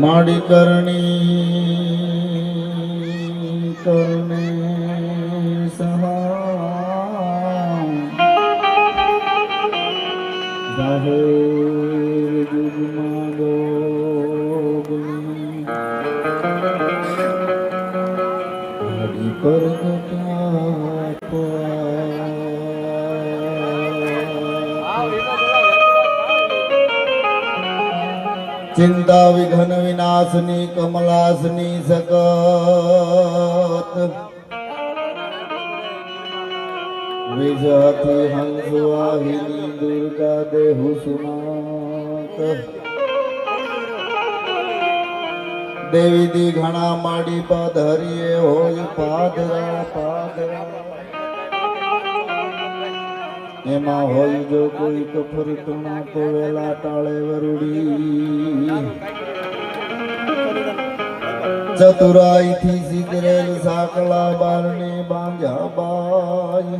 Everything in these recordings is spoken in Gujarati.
માડી કરણી માડી પર ચિંતા વિઘ્ન વિનાશની કમલાસની સકત વિજયથી હંસવાહિની દુર્ગા દેહુ સુનાત. દેવી દી ઘણા માડી પદ હરિયે હોય પાદરા પાદરા. એમાં હોય જો કોઈ કફરતમાં તો વેલા ટાળે વરુડી. ચતુરાઈથી સિદરેલ સાકલા બારને બાંધ્યા બાય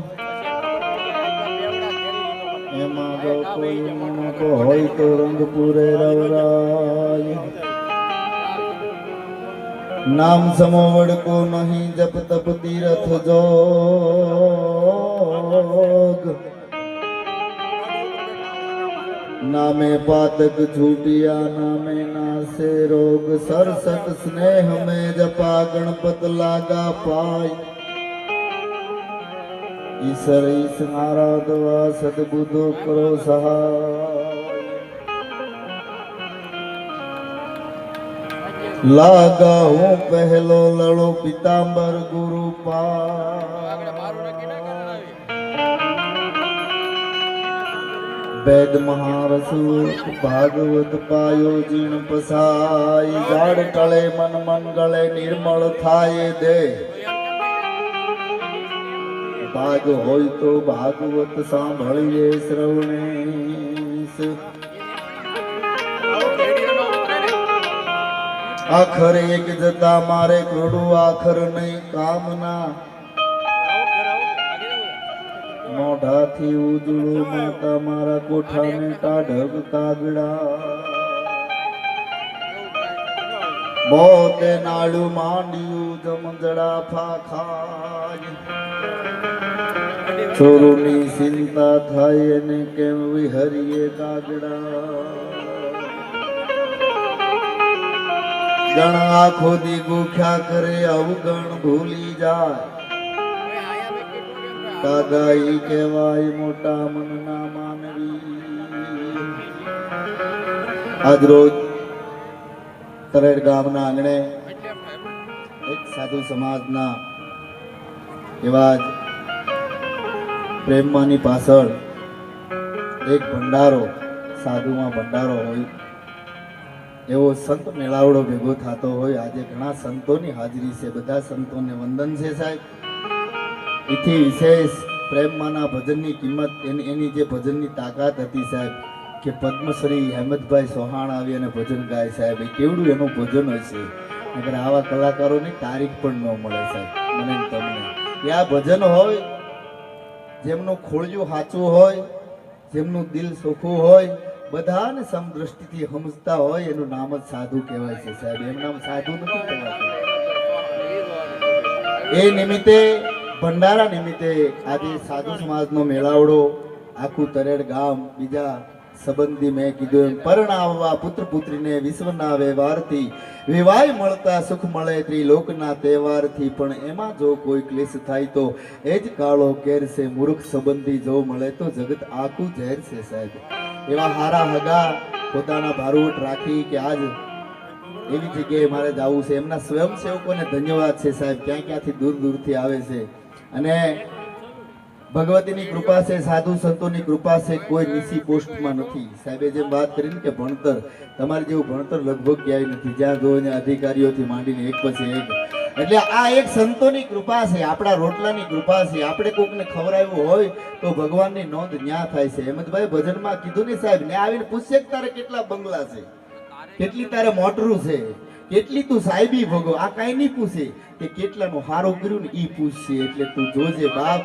એમાં જો કોઈ મણકો હોય તો રંગપુરે રવરાય નામ સમો વડકો નહીં જપ તપ તીરથ જોગ. નામે પાતક છૂટિયા, નામે નાસે રોગ. સરસત સ્નેહ में જપા ગણપત લાગા પાય. ઈશ્વર ઈશ આરાધવા સદબુદ્ધો કરો સહાય. લાગા હું પહેલો લડો, પિતાંબર ગુરુ પા વેદ મહારસ ભાગવત પાયો જીણ પસાય જાડ ટળે મન મંગળે, નિર્મળ થાય દે. ભાગ હોય તો ભાગવત સાંભળીએ શ્રવણે. આખર એક જતા મારે ક્રોડું આખર નહીં, કામના મોઢાથી ઉજળું માતા મારા કોઠાને ટાઢક કાગડા. બોતે નાળું માંડ્યું જમજડા ફાખાય. ચોરોની ચિંતા થાય ને કેમ વિહરીએ કાગડા? ગણ આખો દી ગુખ્યા કરે, અવગણ ભૂલી જાય. કાગાઈ કહેવાય મોટા મનના માનવી. આજ રોજ તરેડ ગામના આંગણે એક સાધુ સમાજના એવા જ પ્રેમમાંની પાછળ એક ભંડારો, સાધુમાં ભંડારો હોય, એવો સંત મેળાવડો ભેગો થતો હોય. આજે ઘણા સંતોની હાજરી છે. બધા સંતોને વંદન છે સાહેબ. એથી વિશેષ પ્રેમમાંના ભજનની કિંમત એની એની જે ભજનની તાકાત હતી સાહેબ, કે પદ્મશ્રી અહેમદભાઈ સોહાણ આવી અને ભજન ગાય સાહેબ, એ કેવડું એનું ભજન હશે અગર આવા કલાકારોની તારીખ પણ ન મળે સાહેબ, મને તમને. એ આ ભજન હોય, જેમનું ખોળિયું સાચું હોય, જેમનું દિલ સોખું હોય, બધાને સમદ્રષ્ટિથી સમજતા હોય, એનું નામ જ સાધુ કહેવાય છે સાહેબ. એમ નામ સાધુ નથી કહેવાતું. એ નિમિત્તે ભંડારા નિમિત્તે આજે સાધુ સમાજનો મેળાવડો, આખું તરેડ ગામ, બીજા સંબંધી મેં કીધું એમ પરણાવવા પુત્ર પુત્રીને વિશ્વના વ્યવહારથી વિવાહ મળતા સુખ મળે ત્રિલોકના તહેવારથી. પણ એમાં જો કોઈ ક્લેશ થાય તો એ જ કાળો કેર છે, મૂર્ખ સંબંધી જો મળે તો જગત આખું ઝેર છે સાહેબ. એવા હારા હગા પોતાના ભારુવટ રાખી કે આજ એવી જગ્યાએ મારે જવું છે. એમના સ્વયંસેવકોને ધન્યવાદ છે સાહેબ. ક્યાં ક્યાંથી દૂર દૂરથી આવે છે. અને ભગવતીની કૃપા છે, સાધુ સંતોની કૃપા છે, કોઈ નીસી પોસ્ટમાં નથી. સાહેબે જેમ વાત કરીને કે ભણતર, તમારે જેવું ભણતર લગભગ ક્યાંય નથી. જ્યાં જોઈને અધિકારીઓથી માંડીને એક પછી એક. એટલે આ એક સંતોની કૃપા છે, આપણા રોટલાની કૃપા છે. આપણે કોકને ખવડાવ્યું હોય તો ભગવાનની નોંધ ન્યા થાય છે. હેમંતભાઈ ભજનમાં કીધું ને સાહેબ, ને આવીને પૂછશે તારે કેટલા બંગલા છે? કેટલી તારે મોટરું છે? કેટલી તું સાહેબી ભોગો આ કાંઈ નહીં પૂછે. કે કેટલાનું હારું કર્યું ને ઈ પૂછશે, એટલે તું જોજે બાપ.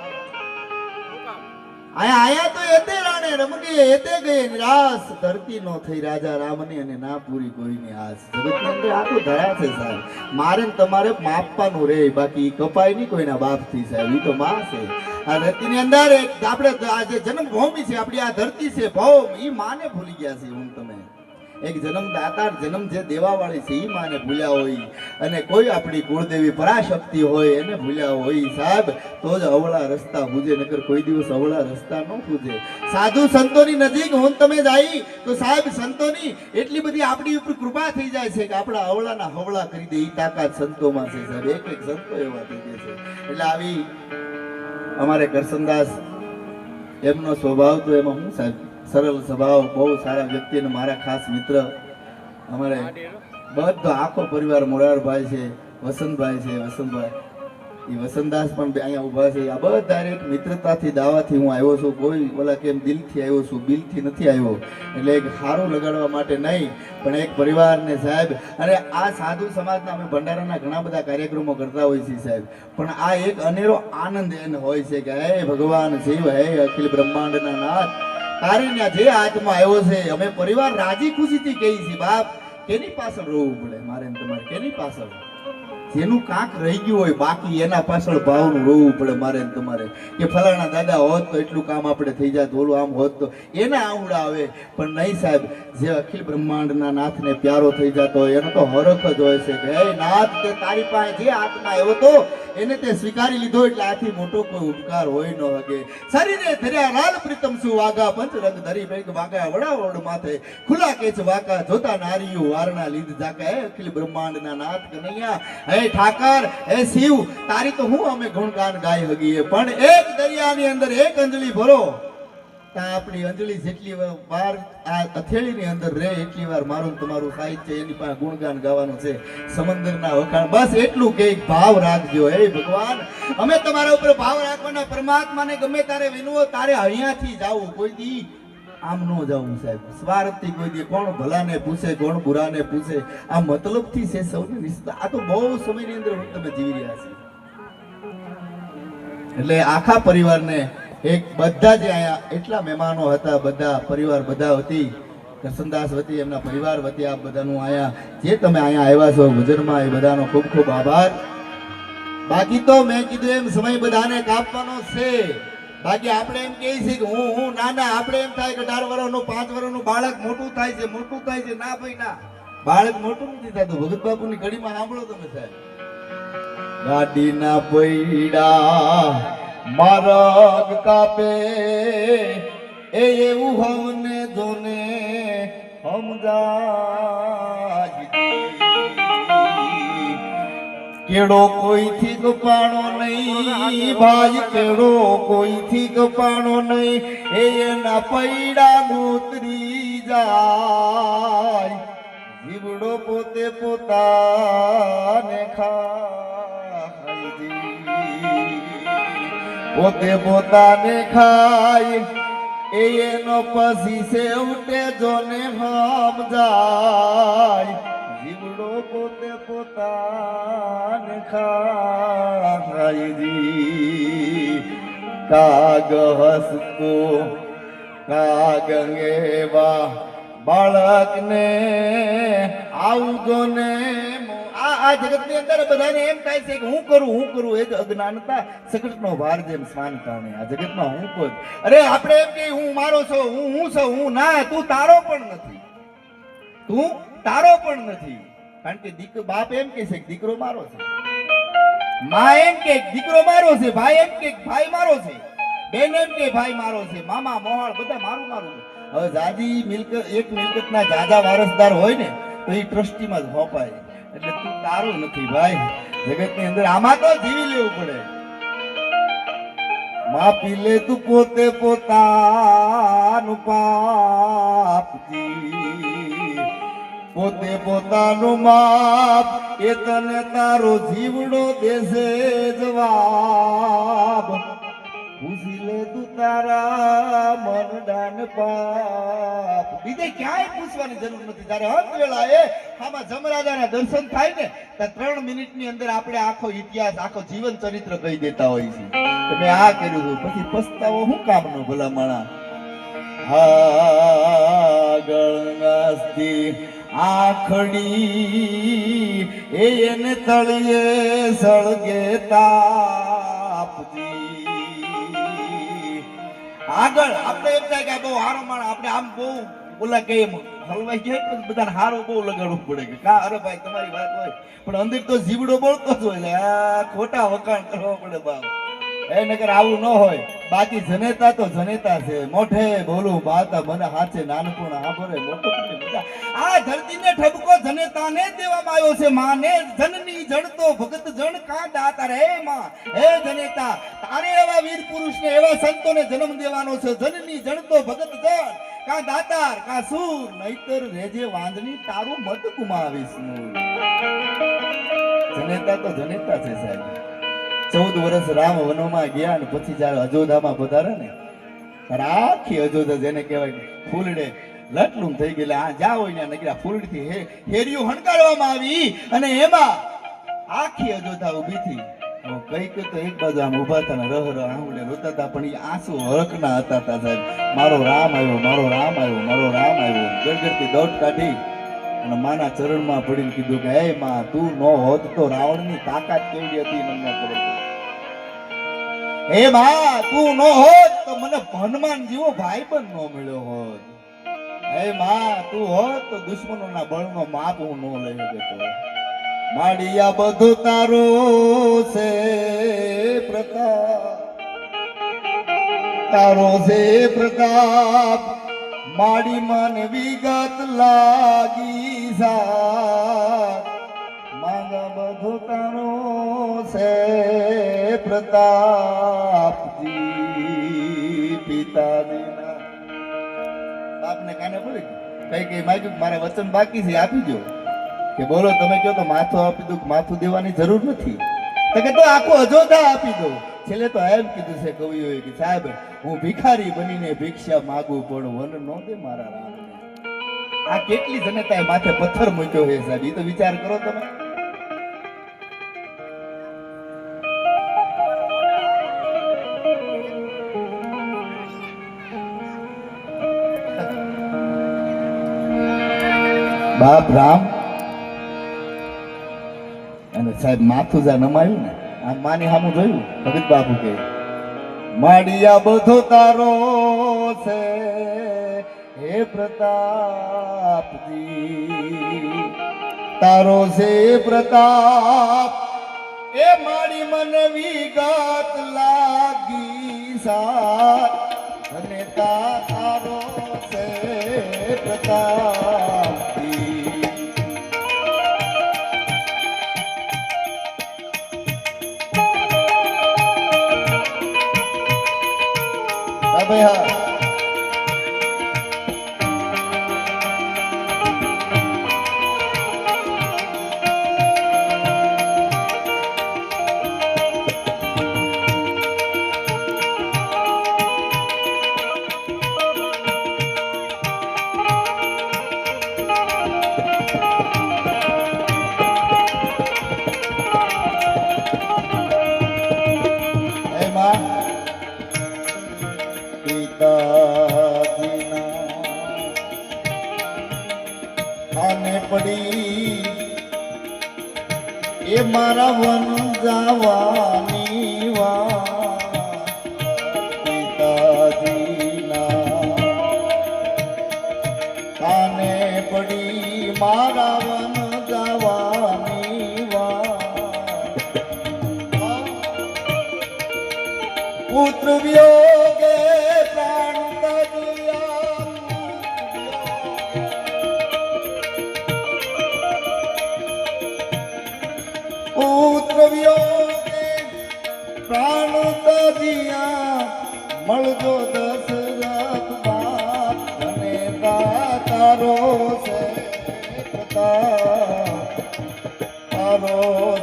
આયા આયા તો એતે રાણે રમણી એતે ગઈ નિરાશ. ધરતી નો થઈ રાજા રામની અને ના પૂરી કોઈની આસ જગતની અંદર આ તો ધરા છે સાહેબ. મારે તમારે માપવાનું રે, બાકી કપાય નહીં કોઈના બાપથી સાહેબ. ઈ તો માં છે. આ ધરતીની અંદર એક આપણે આ જે જન્મભૂમિ છે, આપણી આ ધરતી છે, ભૌમ, ઈ માને ભૂલી ગયા છે, હું તમે એક જન્મદાતા જન્મ જે દેવાવાળી છે, ઈ માને ભૂલ્યા હોય. અને કોઈ આપણી કુળદેવી પરાશક્તિ હોય, એને ભૂલ્યા હોય સાહેબ, તો જ અવળા રસ્તા પૂજે, નકર કોઈ દિવસ અવળા રસ્તા ન પૂજે. સાધુ સંતોની નજીક હું તમે જાય, તો સાહેબ સંતોની એટલી બધી આપણી ઉપર કૃપા થઈ જાય છે કે આપણા અવળાના હવળા કરી દે એ તાકાત સંતોમાં છે સાહેબ. એક એક સંતો એવા થઈ જાય છે. એટલે આવી અમારે કરસનદાસ, એમનો સ્વભાવ તો એમાં હું સાહેબ સરળ સ્વભાવ, બહુ સારા વ્યક્તિ અને મારા ખાસ મિત્ર. અમારે બધો આખો પરિવાર મોરારભાઈ છે, વસંતભાઈ છે, વસંતભાઈ. એ વસંતદાસ પણ અહીંયા ઊભા છે. આ બધા એક મિત્રતાથી, દાવાથી હું આવ્યો છું. કોઈ ઓલા કેમ દિલથી આવ્યો છું? બિલથી નથી આવ્યો. એટલે એક સારું લગાડવા માટે નહીં, પણ એક પરિવારને સાહેબ અને આ સાધુ સમાજના અમે ભંડારાના ઘણા બધા કાર્યક્રમો કરતા હોઈએ છીએ સાહેબ. પણ આ એક અનેરો આનંદ એને હોય છે કે, હે ભગવાન શિવ, હે અખિલ બ્રહ્માંડના નાથ તારે જે આત્મા આવ્યો છે, અમે પરિવાર રાજી ખુશીથી કહી છીએ, બાપ, કેની પાછળ રોવું પડે? મારે તમારે કેની પાછળ? જેનું કાંક રહી ગયું હોય, બાકી એના પાછળ ભાવનું રોવું પડે મારે તમારે. કે ફલાણા દાદા હોત તો એટલું કામ આપણે થઈ જાત, ઓલું આમ હોત તો એના આવડા આવે. પણ નહીં સાહેબ, જે અખિલ બ્રહ્માંડના નાથને પ્યારો થઈ જતો હોય, એનો તો હરખ જ હોય છે કે, હે નાથ, તે તારી પાસે જે આત્મા એવો તો, એને તે સ્વીકારી લીધો એટલે આથી મોટો કોઈ ઉપકાર હોય ન હગે. શરીરે ધર્યા લાલ પ્રીતમ શું વાઘા પંચ રંગ ધરી બેગ વાગા વડાવડ માથે. ખુલા કેચ વાકા જોતા નારીઓ વારણા લીધ જાકે અખિલ બ્રહ્માંડના નાથ કનૈયા ઠાકર, હે શિવ, તારી તો હું અમે ગુણગાન ગાઈ હગીએ. પણ એક દરિયાની અંદર એક અંજલી ભરો. ત્યાં આપણી અંજલી જેટલી વાર આ અથેળીની અંદર રહે, એટલી વાર મારું તમારું સાહિત્ય એની પાસે ગુણગાન ગાવાનું છે. સમંદરના વખાણ. બસ એટલું કે ભાવ રાખજો. હે ભગવાન, અમે તમારા ઉપર ભાવ રાખવાના. પરમાત્માને ગમે તારે વિનવો, તારે અહીંયાથી જાવું કોઈ દી આમ નો જાઉં સાહેબ. સ્વાર્થથી કોઈ દે કોણ ભલાને પૂછે, કોણ બુરાને પૂછે? આ મતલબથી છે સૌને વિસ્તાર આ તો બહુ સમયની અંદર તમે જીવી રહ્યા છે. એટલે આખા પરિવારને એક બધા જે અહીંયા એટલા મહેમાનો હતા, બધા પરિવાર બધા હતી કરસનદાસ વતી, એમના પરિવાર વતી આ બધાનું અહીંયા, જે તમે અહીંયા આવ્યા છો ભજનમાં, એ બધાનો ખૂબ ખૂબ આભાર. બાકી તો મેં કીધું એમ સમય બધાને કાપવાનો છે. બાકી આપણે એમ કહીએ છીએ કે હું હું, ના ના, આપણે એમ થાય કે અઢાર વર્ષનું પાંચ વર્ષનું બાળક મોટું થાય છે, મોટું થાય છે, ના ભાઈ, ના. બાળક મોટું નથી થતું. ભગત બાપુની ઘડીમાં સાંભળો તમે સાહેબ. ગાડીના પૈડા મારગ કાપે. એ એવું હમને જોને સમજાય. કેળો કોઈથી ગપાણો નહીં? ભાઈ કેડો કોઈથી ગપાણો નહીં? એના પૈડા ઉતરી જાય. જીવડો પોતે પોતાને ખાય. પોતે પોતાને ખાય. એનો પછી સેવટે જોને સમજાય જીવડો પોતે પોતાને જી કાગ બાળકને આવજો ને આ જગતની અંદર બધાને એમ થાય છે કે હું કરું હું કરું એ જ અજ્ઞાનતા સકટનો ભાર જેમ સ્વાન કારણે આ જગતમાં હું કોઈ અરે આપણે એમ કે, હું મારો છો, હું હું છું, હું ના, તું તારો પણ નથી. તું તારો પણ નથી. કારણ કે દીક, બાપ એમ કહે છે કે દીકરો મારો છે. માં એમ કે દીકરો મારો છે, ભાઈ એમ કે ભાઈ મારો છે. બેન એમ કે ભાઈ મારો છે. મામા, મોહાળ, બધા મારું મારું. હવે જાજી મિલકત, એક મિલકતના જાજા વારસદાર હોય ને, તો એ ટ્રસ્ટીમાં જ હોપાય. એટલે તું તારું નથી ભાઈ. જગતની અંદર આમાં તો જીવી લેવું પડે. માપી લે તું પોતે પોતાનું પાપજી પોતે પોતાનું માપ એ તને તારો જીવડો દેશે જવાબ પૂછી લે તું તારા મરદાન પાપ. બીજે ક્યાંય પૂછવાની જરૂર નથી. તારે અંત વેળા એ આમાં જમરાજાના દર્શન થાય ને, તો ત્રણ મિનિટની અંદર આપણે આખો ઇતિહાસ, આખો જીવન ચરિત્ર કહી દેતા હોય છે તમે આ કર્યું હતું. પછી પસ્તાવો શું કામનો ભલા માણા આગળ નાસ્તી આખડી એને તળિયે સળગે તાપજી આગળ, આપણે એમ થાય કે બહુ હારો માણ આપણે આમ બહુ ઓલા એમ હલવાઈ જાય બધાને હારો બહુ લગાડવું પડે કે કા, અરે ભાઈ, તમારી વાત હોય, પણ અંદર તો જીવડો બોલતો જ હોય ખોટા વખાણ કરવા પડે બાપ. એ નગર આવું ન હોય. બાકી જનેતા તો જનેતા છે. મોઢે બોલું ભાતા મને હાચે નાનપણ હાભરે મોટો આ ધરતીને ઠપકો જનેતાને દેવામાં આવ્યો છે. માને જનની જડતો ભગત જણ કા દાતા રે માં. હે જનેતા, તારે એવા વીર પુરુષને, એવા સંતોને જન્મ દેવાનો છે. જનની જડતો ભગત જણ. કા દાતાર, કા સૂર. નહીતર રેજે વાંદની તારું મત ગુમાવીશ જનેતા તો જનેતા છે સાહેબ. ચૌદ વર્ષ રામ વનોમાં ગયા અને પછી જયારે અયોધ્યામાં પધારે ને આખી અયોધ્યા જેને કહેવાય ફૂલડે લટલું થઈ ગયેલા. આ જા હોય ને નીકળ્યા ફૂલડીથી હે હેરિયું હણકારવામાં આવી અને એમાં આખી અયોધ્યા ઊભી થી કંઈક તો એક બાજુ આમ ઊભા હતા ને, રહ રહ આંગળે રોતા હતા, પણ એ આંસુ હરકના હતા સાહેબ. મારો રામ આવ્યો, મારો રામ આવ્યો, મારો રામ આવ્યો. ગરગરથી દોટ કાઢી અને માના ચરણમાં પડીને કીધું કે, હે માં, તું ન હોત તો રાવણની તાકાત કેવડી હતી? મને ખબર હે માં, તું ન હોત તો મને હનુમાન જેવો ભાઈ પણ ન મળ્યો હોત. હે માં, તું હોત તો દુશ્મનોના બળનો માપ હું ન લઈ શકતો. માડિયા બધું તારો છે, પ્રતાપ. તારો છે, પ્રતાપ. માડી મન વિગત લાગી સા માંગા બધો તારો છે, પ્રતાપજી પિતાજીના બાપને કાને પડી કઈ કઈ માગ્યું? મારા વચન બાકી છે, આપી દો. કે બોલો, તમે કહો તો માથું આપી દઉં માથું દેવાની જરૂર નથી. તો કે તો આખો અજોધા આપી દો. છેલ્લે તો એમ કીધું છે કવિઓએ કે સાહેબ, હું ભિખારી બનીને ભિક્ષા માગું, પણ વન નો દે મારા રામને. આ કેટલી જનતાએ માથે પથ્થર મૂક્યો છે સાહેબ? એ તો વિચાર કરો તમે. બાપ રામ. અને સાહેબ માથું જા નમાયું ને માની સામું જોયું, ભગત બાપુ કે માડિયા બધો તારો છે, હે પ્રતાપજી. તારો છે પ્રતાપ, એ મારી મને વિગત લાગી સાર. અને તારો છે પ્રતાપજી ભાઈ હા પ્રાણ મળજો દશરથ બાપ અને છે તારો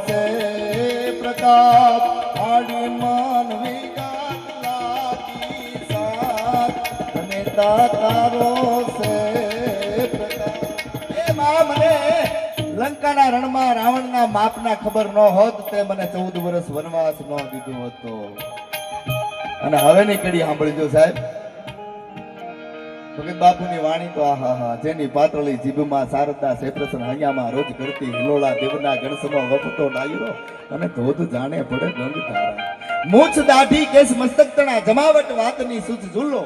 છે પ્રતાપ. આડી માનવી ગાત લાગી સાથ તારો લંકાના રણમાં રાવણના માપના ખબર ન હોત તે મને ચૌદ વર્ષ વનવાસ ન દીધો હતો. અને હવેની કડી સાંભળજો સાહેબ. બાપુની વાણી તો આહા હા, જેની પાતળી જીભમાં શારદા શેપ્રસન હૈયામાં રોજ કરતી હિલોળા દેવના ગણસમો વપતો ડાયરો અને ધોધ જાણે પડે ગંગ તારા મૂછ દાઢી કેસ મસ્તક તણા જમાવટ વાતની સુચ ઝુલ્લો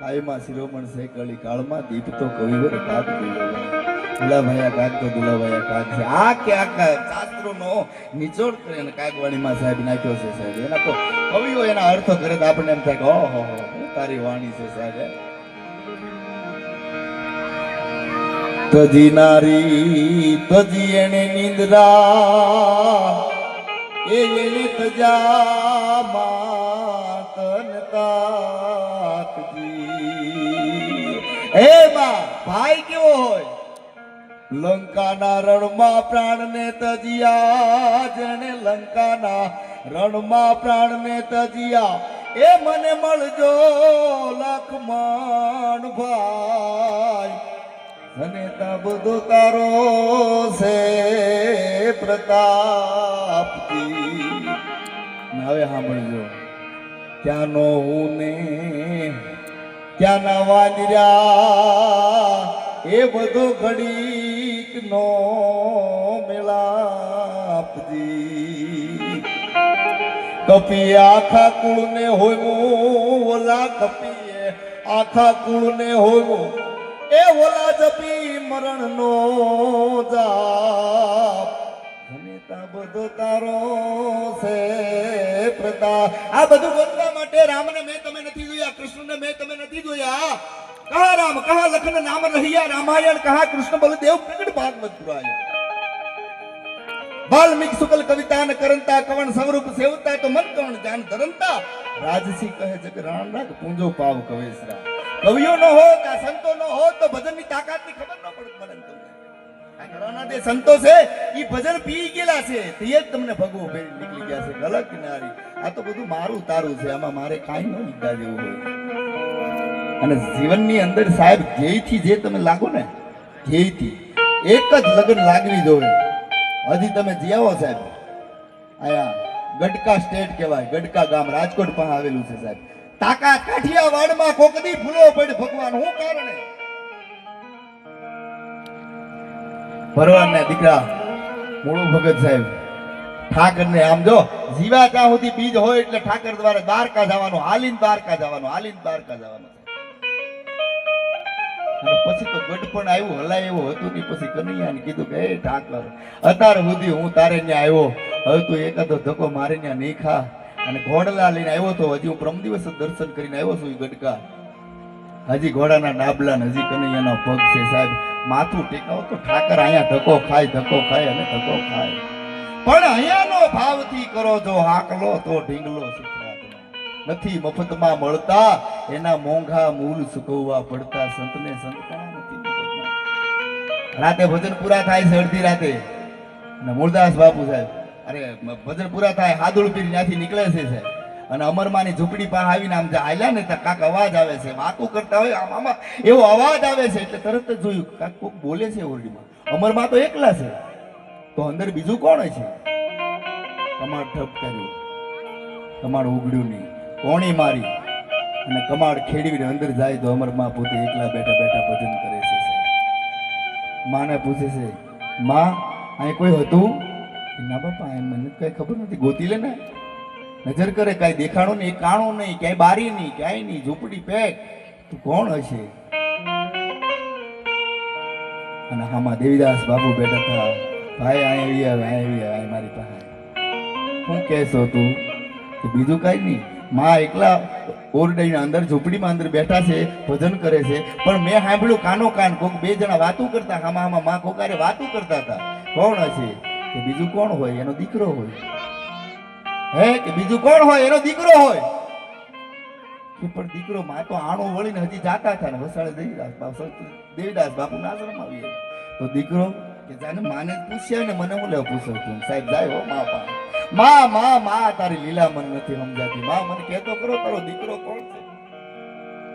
કાયમાં શિરોમણ સે કળી કાળમાં દીપ તો કવિવર કાગ દુલાભાયા કાગ તો દુલાભાયા કાગ છે આ ક્યાંક શાસ્ત્રોનો નિચોડ કરીને કાગવાણીમાં સાહેબ નાખ્યો છે સાહેબ. એના તો કવિઓ એના અર્થો કરે આપણને એમ થાય કે ઓહો, હો તારી વાણી છે સાહેબ તજી નારી, તજી એને નિંદ્રા એ એને તજા માતન તાકજી હે બા, ભાઈ કેવો હોય? લંકાના રણમાં પ્રાણને તજિયા જેને લંકાના રણમાં પ્રાણને તજિયા, એ મને મળજો લખમણ ભાઈ. અને તબદો તારો છે પ્રતાપજી ને હવે સાંભળજો. ક્યાંનો હું ને ક્યાંના વાંદર્યા એ બધો ઘડીક નો મેળાપજી કપી આખા કુળને હોયવું ઓલા કપીએ, આખા કુળને હોયવું એ ઓલા જપી મરણ નો જાપ બધો તારો છે પ્રતાપ. આ બધું બોલવા માટે રામને મેં તમે નથી જોયા, કૃષ્ણને મેં તમે નથી જોયા. કહા રામ કહા લખન નામ રહ્યા રામાયણ કહા કૃષ્ણ બલદેવ પ્રગટ ભાગવત પુરાય વાલ્મીક શુક્લ કવિતા ન કરંતા કવન સ્વરૂપ સેવતા તો મન કવન જાન ધરંતા રાજસી કહે જગ રાણ રાગ પૂંજો પાવ કવેસરા કવિઓ નો હોત આ સંતો નો હોત તો ભજનની તાકાતની ખબર ન પડત મને ને તમને આ ઘરાના જે સંતો છે, ઈ ભજન પી ગયેલા છે, તે જ તમને ભગવો નીકળી ગયા છે ગલત કિનારી. આ તો બધું મારું તારું છે, આમાં મારે કાંઈ ન લીધા જેવું હોય. અને જીવનની અંદર સાહેબ, ધ્યેયથી જે તમે લાગો ને, ધ્યેયથી, એક જ લગ્ન લાગવી જોવે હજી તમે જીયાવો સાહેબ. આયા ગટકા સ્ટેટ કહેવાય, ગડકા ગામ રાજકોટ પણ આવેલું છે સાહેબ. તાકા કાઠિયાવાડમાં કોકદી ફૂલો પડ ભગવાન, હું કારણે? ભરવાડના દીકરા મૂળું ભગત સાહેબ. ઠાકર ને આમ જો, જીવા ત્યાં સુધી બીજ હોય એટલે ઠાકર દ્વારા દ્વારકા જવાનું, હાલીન દ્વારકા જવાનું, હાલીન દ્વારકા જવાનું. અને પછી તો ગઢપણ આવ્યો, હલાય એવો હતો નહીં, પછી કનૈયાને કીધું કે, એ ઠાકર, અત્યાર સુધી હું તારે ત્યાં આવ્યો. હવે તું એકાદો ધક્કો મારે ત્યાં નહીં ખા. અને ઘોડલા લઈને આવ્યો તો હજી હું પ્રમ દિવસ દર્શન કરીને આવ્યો છું ગઢકા હજી ઘોડાના ડાબલા હજી કનૈયાના પગ છે સાહેબ. માથું ટેકાવો તો ઠાકર અહીંયા ધક્કો ખાય ધક્કો ખાય અને ધક્કો ખાય. પણ અહીંયાનો ભાવથી કરો જો હાકલો તો ઢીંગલો નથી મફતમાં મળતા. એના મોંઘા મૂલ સુકવવા પડતા સંતને નથી રાતે ભજન પૂરા થાય છે અડધી રાતે. અને મૂળદાસ બાપુ સાહેબ, અરે ભજન પૂરા થાય, હાદુળ પીર ત્યાંથી નીકળે છે સાહેબ. અને અમરમાની ઝૂંપડી પાસે આવીને આમ હાલ્યા ને ત્યાં કાક અવાજ આવે છે વાતું કરતા હોય, આમ, આમાં એવો અવાજ આવે છે, એટલે તરત જ જોયું, કાક કોક બોલે છે ઓરડીમાં. અમરમાં તો એકલા છે. તો અંદર બીજું કોણ છે? કમાડ ઠપ કર્યું. કમાડ ઉગડ્યું નહીં. કોણી મારી અને કમાડ ખેડીને અંદર જાય તો અમરમાં પોતે એકલા બેઠા બેઠા ભજન કરે છે. માને પૂછે છે, માં, અહીં કોઈ હતું? ના, બાપા એમ મને કઈ ખબર નથી. ગોતી લે ને. નજર કરે, કાંઈ દેખાણો નહીં, કાણો નહીં, ક્યાંય બારી નહીં, ક્યાંય નહીં, ઝૂંપડી પેક. તું કોણ હશે? અને આમાં દેવીદાસ બાબુ બેઠા હતા. ભાઈ, અહીં આવી આવે આવી આવે મારી પાસે. શું કહેશો તું? બીજું કાંઈ નહીં? માં એકલા ઓરડાઈના અંદર ઝૂંપડીમાં અંદર બેઠા છે, ભજન કરે છે. પણ મેં સાંભળ્યું કાનો કાન, કોક બે જણા વાતું કરતા હામા હામા માં કોકારે વાતું કરતા હતા. કોણ હશે? કે બીજું કોણ હોય? એનો દીકરો હોય. હે? કે બીજું કોણ હોય? એનો દીકરો હોય. કે પણ દીકરો માં તો આણો વળીને હજી જાતા હતા ને વસાડે દેવીદાસ બાપુ દેવીદાસ બાપુ આશ્રમ આવી તો દીકરો કે જાને માને પૂછ્યા ને, મને હું લેવા પૂછ્યો સાહેબ, જાય હો મા પા મા, માં માં, તારી લીલા મન નથી સમજાતી. માં મને કહેતો કરો તારો દીકરો કોણ છે?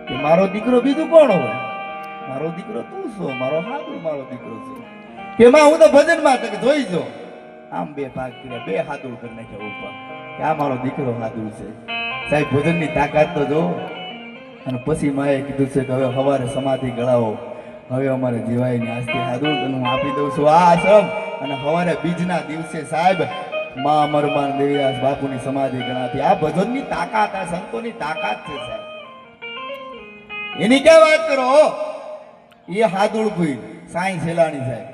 કે મારો દીકરો બીજું કોણ હોય? મારો દીકરો તું છો, મારો હાથું મારો દીકરો છે. કે માં, હું તો ભજનમાં તક જોઈ જો. આમ બે ભાગ કર્યા, બે હાથું કરી નાખ્યા ઉપર. કે આ મારો દીકરો હાથું છે. સાહેબ, ભજનની તાકાત તો જો. અને પછી માએ કીધું છે કે હવે સવારે સમાધિ ગળાવો હવે અમારે જીવાયની આસ્તી હાદું તને હું આપી દઉં છું આ આશ્રમ. અને સવારે બીજના દિવસે સાહેબ મા અમરમાન દેવીદાસ બાપુની સમાધિ ગણાતી. આ ભજનની તાકાત, આ સંતોની તાકાત છે, સાહેબ. એની ક્યાં વાત કરો? એ હાદુળભુઈ સાંઈ સેલાણી સાહેબ.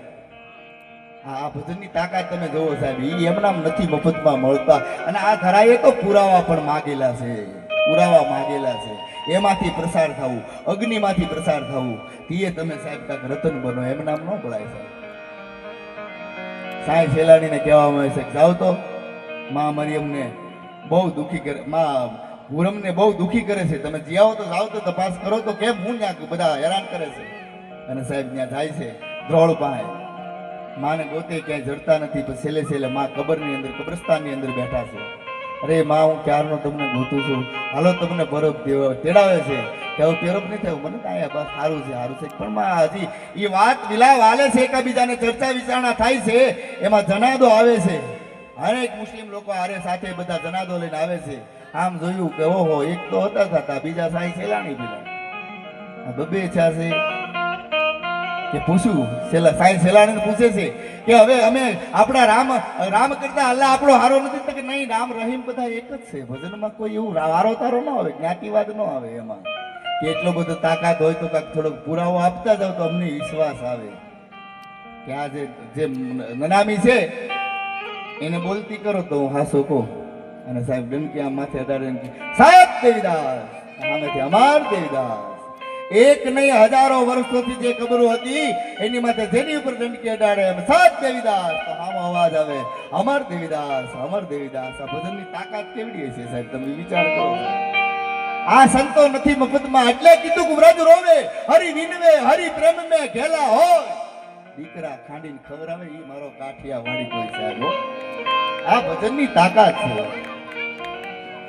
આ ભજનની તાકાત તમે જોવો સાહેબ. એ એમનામ નથી મફતમાં મળતા. અને આ ધરાએ તો પુરાવા પણ માગેલા છે. પુરાવા માગેલા છે. એમાંથી પ્રસાર થવું. અગ્નિમાંથી પ્રસાર થવું. તે તમે સાહેબ કાંક રતન બનો. એમ નામ ન બોલાય, સાહેબ. સાંઈ સેલાણીને કહેવામાં આવે છે જાઓ તો મા મરિયમને બહુ દુઃખી કરે, મા પૂરમને બહુ દુઃખી કરે છે. તમે જીયાવો તો જાઓ તો તપાસ કરો તો કેમ હું ત્યાં બધા હેરાન કરે છે? અને સાહેબ ત્યાં જાય છે દ્રોળ પાસે. માને ગોતે ક્યાંય જડતા નથી, પણ છેલ્લે છેલ્લે મા કબરની અંદર, કબ્રસ્તાનની અંદર બેઠા છે. અરે માં, હું ક્યારનો તમને ગોતું છું? હાલો, તમને બરફ તેડાવે છે. કે હવે નહીં થયું મને કાંઈ બસ સારું છે સારું છે. પણ માં, હજી એ વાત વિલાવ હાલે છે, એકબીજાને ચર્ચા વિચારણા થાય છે, એમાં જનાદો આવે છે. હરેક મુસ્લિમ લોકો હારે સાથે બધા જનાદો લઈને આવે છે. આમ જોયું કે ઓહો, એક તો હતા થતા બીજા સાઈ સેલાણી પેલા આ બબે છે. કે પૂછ્યું છેલ્લા સાયન્સ સેલાણીને પૂછે છે કે હવે અમે આપણા રામ રામ કરતા અલ્લાહ આપણો હારો નથી કે નહીં? રામ, રહીમ બધા એક જ છે. ભજનમાં કોઈ એવું હારો તારો ન આવે, જ્ઞાતિવાદ ન આવે એમાં. કે એટલો બધો તાકાત હોય તો કાંઈક થોડોક પુરાવો આપતા જાવ તો અમને વિશ્વાસ આવે. કે આ જે જે નનામી છે, એને બોલતી કરો તો હું હાસો કહું. અને સાહેબ ડંકી આ માથે અડાડે સાહેબ દેવીદાસ સામેથી અમાર દેવીદાસ. એક નહીં, હજારો વર્ષોથી જે કબરો હતી, એની માથે જેની ઉપર ડંકી અડાડે એમ સાત દેવીદાસ. તો આમાં અવાજ આવે, અમર દેવીદાસ અમર દેવીદાસ. આ ભજનની તાકાત કેવડી હશે સાહેબ? તમે વિચાર કરો. આ સંતો નથી મફતમાં. એટલે કીધું કે વ્રજ રોવે, હરી વિનવે, હરી પ્રેમ મે ઘેલા હોય. દીકરા ખાંડીને ખબર આવે એ મારો કાઠિયા વાળી કોઈ સાહેબ. આ ભજનની તાકાત છે.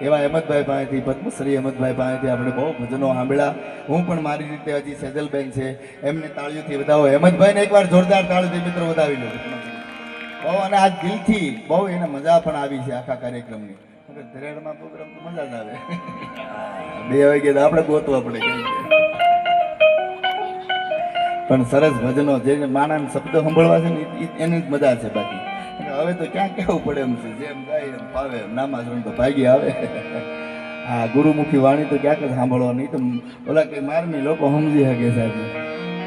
એવા અહેમદભાઈ પાસેથી, પદ્મશ્રી અહેમદભાઈ પાસેથી આપણે બહુ ભજનો સાંભળ્યા. હું પણ મારી રીતે હજી સેજલબેન છે. એમને તાળીઓથી વધાવો. અહેમદભાઈને એકવાર જોરદાર તાળીઓથી મિત્રો વધાવી લો. બહુ અને આ દિલથી બહુ એને મજા પણ આવી છે આખા કાર્યક્રમની. ધરેડમાં પ્રોગ્રામ તો મજા જ આવે. બે વાગે આપણે ગોતવા પડે પણ સરસ ભજનો જે માણાના શબ્દો સાંભળવા છે ને એની જ મજા છે બાકી. હવે તો ક્યાં કેવું પડે એમ છે? જેમ ગાય એમ ફાવે નામાસરણ તો ભાગી આવે. હા ગુરુમુખી વાણી તો ક્યાંક જ સાંભળવાની તો ઓલા કે મારની લોકો સમજી શકે સાહેબ.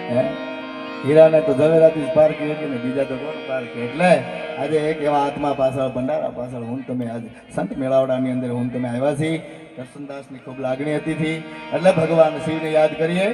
હે? હીરાને તો ઝવેરાથી જ પાર હતી ને બીજા તો કોણ પાર એટલે આજે એક એવા આત્મા પાછળ, ભંડારા પાછળ હું તમે આજે સંત મેળાવડાની અંદર હું તમે આવ્યા છીએ. દર્શનદાસની ખૂબ લાગણી હતી એટલે ભગવાન શિવને યાદ કરીએ.